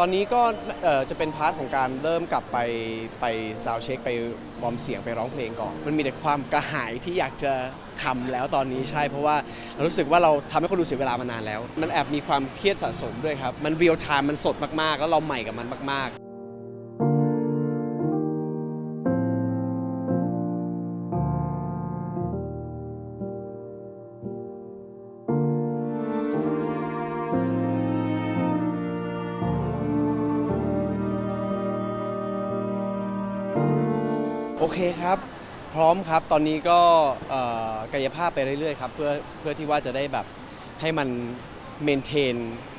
ตอนนี้ก็จะเป็นพาร์ทของการเริ่มกลับไปไปซาวเช็คไปบอมเสียงไปร้องเพลงก่อน มันมีแต่ความกระหายที่อยากจะทำแล้วตอนนี้ใช่เพราะว่าเรารู้สึกว่าเราทำให้คนดูเสียเวลามานานแล้ว มันแอบมีความเครียดสะสมด้วยครับ มันเรียลไทม์มันสดมากๆ แล้วเราใหม่กับมันมากๆ โอเคครับ พร้อมครับตอนนี้ก็เอ่อกายภาพไปเรื่อยๆครับเพื่อเพื่อที่ว่าจะได้แบบให้มันเมนเทน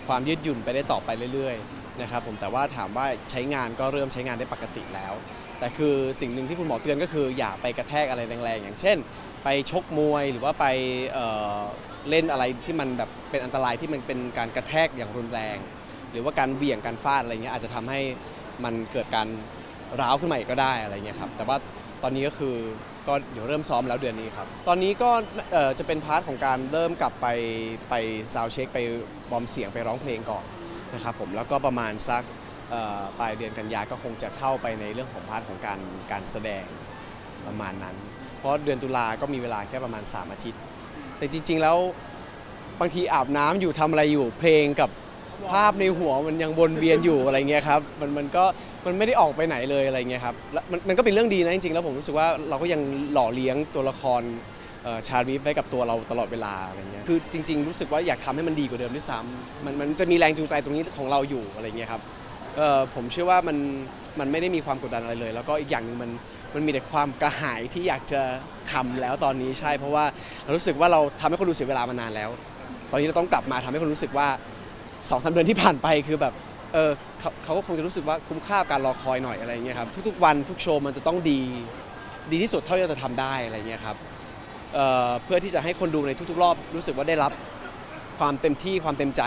ความยืดหยุ่นไปได้ต่อไปเรื่อยๆนะครับผมแต่ว่าถามว่าใช้งานก็เริ่มใช้งานได้ปกติแล้ว แต่คือสิ่งหนึ่งที่คุณหมอเตือนก็คืออย่าไปกระแทกอะไรแรงๆ อย่างเช่น ไปชกมวยหรือว่าไปเอ่อเล่นอะไรที่มันแบบเป็นอันตรายที่มันเป็นการกระแทกอย่างรุนแรง หรือว่าการเบี่ยงการฟาดอะไรเงี้ยอาจจะทำให้มันเกิดการ ร้าวขึ้นมาอีกก็ได้อะไรเงี้ยครับแต่ว่าตอนนี้ก็คือก็เดี๋ยวเริ่มซ้อมแล้วเดือนนี้ครับ ตอนนี้ก็เอ่อจะเป็นพาร์ทของการเริ่มกลับไปไปซาวเช็คไปวอมเสียงไปร้องเพลงก่อนนะครับผมแล้วก็ประมาณสักเอ่อปลายเดือนกันยาก็คงจะเข้าไปในเรื่องของพาร์ทของการการแสดงประมาณนั้น เพราะเดือนตุลาก็มีเวลาแค่ประมาณ 3 อาทิตย์ แต่จริง ๆ แล้วบางทีอาบน้ำอยู่ทำอะไรอยู่เพลงกับ ภาพในหัวมันยังวนเวียนอยู่อะไรเงี้ยครับมันมันก็มันไม่ได้ออกไปไหนเลยอะไรเงี้ยครับแล้วมันมันก็เป็นเรื่องดีนะจริงๆแล้วผมรู้สึกว่าเราก็ยังหล่อเลี้ยงตัวละครเอ่อชาลีฟไว้กับตัวเราตลอดเวลาอะไรเงี้ยคือจริง ๆ รู้สึกว่าอยากทำให้มันดีกว่าเดิมด้วยซ้ำมันมันจะมีแรงจูงใจตรงนี้ของเราอยู่อะไรเงี้ยครับเอ่อผมเชื่อว่ามันมันไม่ได้มีความกดดันอะไรเลย แล้วก็อีกอย่างหนึ่งมันมันมีแต่ความกระหายที่อยากจะคำแล้วตอนนี้ใช่ เพราะว่าเรารู้สึกว่าเราทำให้คนดูเสียเวลามานานแล้ว ตอนนี้เราต้องกลับมาทำให้คนรู้สึกว่า สองสามเดือนที่ผ่านไปคือแบบเออเขาเขาก็คงจะรู้สึกว่าคุ้มค่ากับการรอคอยหน่อยอะไรเงี้ยครับทุกๆวันทุกโชว์มันจะต้องดีดีที่สุดเท่าที่เราจะทำได้อะไรเงี้ยครับเอ่อเพื่อที่จะให้คนดูในทุกๆ รอบรู้สึกว่าได้รับความเต็มที่ความเต็มใจ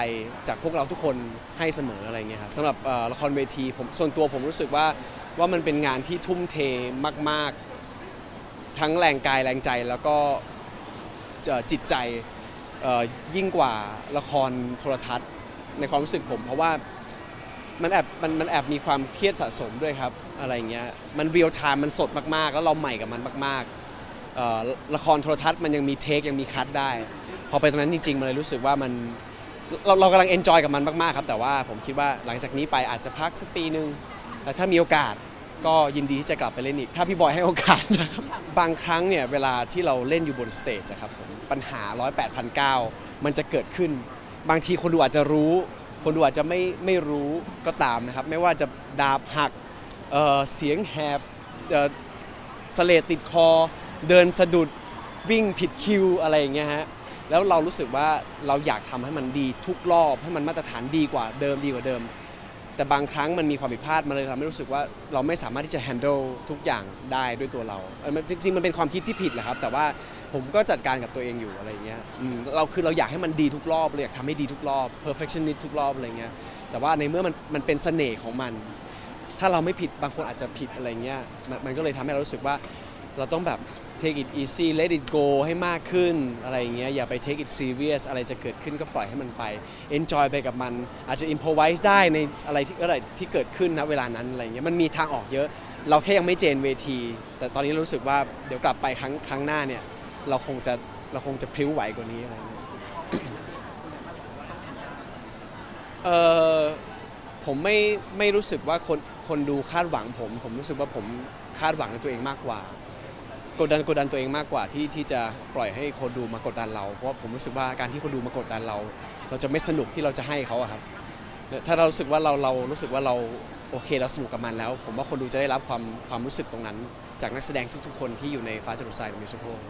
จากพวกเราทุกคนให้เสมออะไรเงี้ยครับสำหรับเอ่อละครเวทีผมส่วนตัวผมรู้สึกว่าว่ามันเป็นงานที่ทุ่มเทมาก ๆ ทั้งแรงกายแรงใจแล้วก็เอ่อจิตใจเอ่อยิ่งกว่าละครโทรทัศน์ ในความรู้สึกผม เพราะว่ามันแอบมันมันแอบมีความเครียดสะสมด้วยครับอะไรเงี้ยมันเรียลไทม์มันสดมากๆ แล้วเราใหม่กับมันมากๆเอ่อละครโทรทัศน์มันยังมีเทคยังมีคัดได้ พอไปตรงนั้นจริงๆมันเลยรู้สึกว่ามันเราเรากำลังเอนจอยกับมันมากๆครับ แต่ว่าผมคิดว่าหลังจากนี้ไปอาจจะพักสักปีหนึ่งแต่ถ้ามีโอกาสก็ยินดีที่จะกลับไปเล่นอีก ถ้าพี่บอยให้โอกาสนะครับ บางครั้งเนี่ยเวลาที่เราเล่นอยู่บนสเตจอะครับผมปัญหา 108 1 0 0มันจะเกิดขึ้น บางทีคนดูอาจจะรู้ คนดูอาจจะไม่ไม่รู้ก็ตามนะครับ ไม่ว่าจะดาบหักเเสียงแหบเสเลดติดคอ เดินสะดุดวิ่งผิดคิวอะไรอย่างเงี้ยฮะแล้วเรารู้สึกว่าเราอยากทำให้มันดีทุกรอบให้มันมาตรฐานดีกว่าเดิมดีกว่าเดิม แต่บางครั้งมันมีความผิดพลาดมาเลยทำให้รู้สึกว่าเราไม่สามารถที่จะ handle ทุกอย่างได้ด้วยตัวเราเออมันจริงๆมันเป็นความคิดที่ผิดแหละครับ แต่ว่าผมก็จัดการกับตัวเองอยู่อะไรเงี้ยอืมเราคือเราอยากให้มันดีทุกรอบเราอยากทำให้ดีทุกรอบ perfectionist ทุกรอบอะไรเงี้ยแต่ว่าในเมื่อมันมันเป็นเสน่ห์ของมัน ถ้าเราไม่ผิดบางคนอาจจะผิดอะไรเงี้ยมันมันก็เลยทำให้เรารู้สึกว่าเราต้องแบบ take it easy let it go ให้มากขึ้นอะไรอย่างเงี้ยอย่าไป take it serious อะไรจะเกิดขึ้นก็ปล่อยให้มันไป enjoy ไปกับมัน อาจจะ improvise ได้ในอะไรที่อะไรที่เกิดขึ้นณเวลานั้นอะไรเงี้ยมันมีทางออกเยอะ เราแค่ยังไม่เจนเวที แต่ตอนนี้รู้สึกว่าเดี๋ยวกลับไปครั้งครั้งหน้าเนี่ยเราคงจะเราคงจะพริ้วไหวกว่านี้อะไรเงี้ยเออผมไม่ไม่รู้สึกว่าคนคนดูคาดหวังผม ผมรู้สึกว่าผมคาดหวังในตัวเองมากกว่า กดดันกดดันตัวเองมากกว่าที่ที่จะปล่อยให้คนดูมากดดันเรา เพราะว่าผมรู้สึกว่าการที่คนดูมากดดันเรา เราจะไม่สนุกที่เราจะให้เขาอะครับ ถ้าเรารู้สึกว่าเราเรารู้สึกว่าเราโอเคเราสนุกกับมันแล้ว ผมว่าคนดูจะได้รับความความรู้สึกตรงนั้น จากนักแสดงทุกๆ คนที่อยู่ในฟ้าจรดทรายมิวสิควล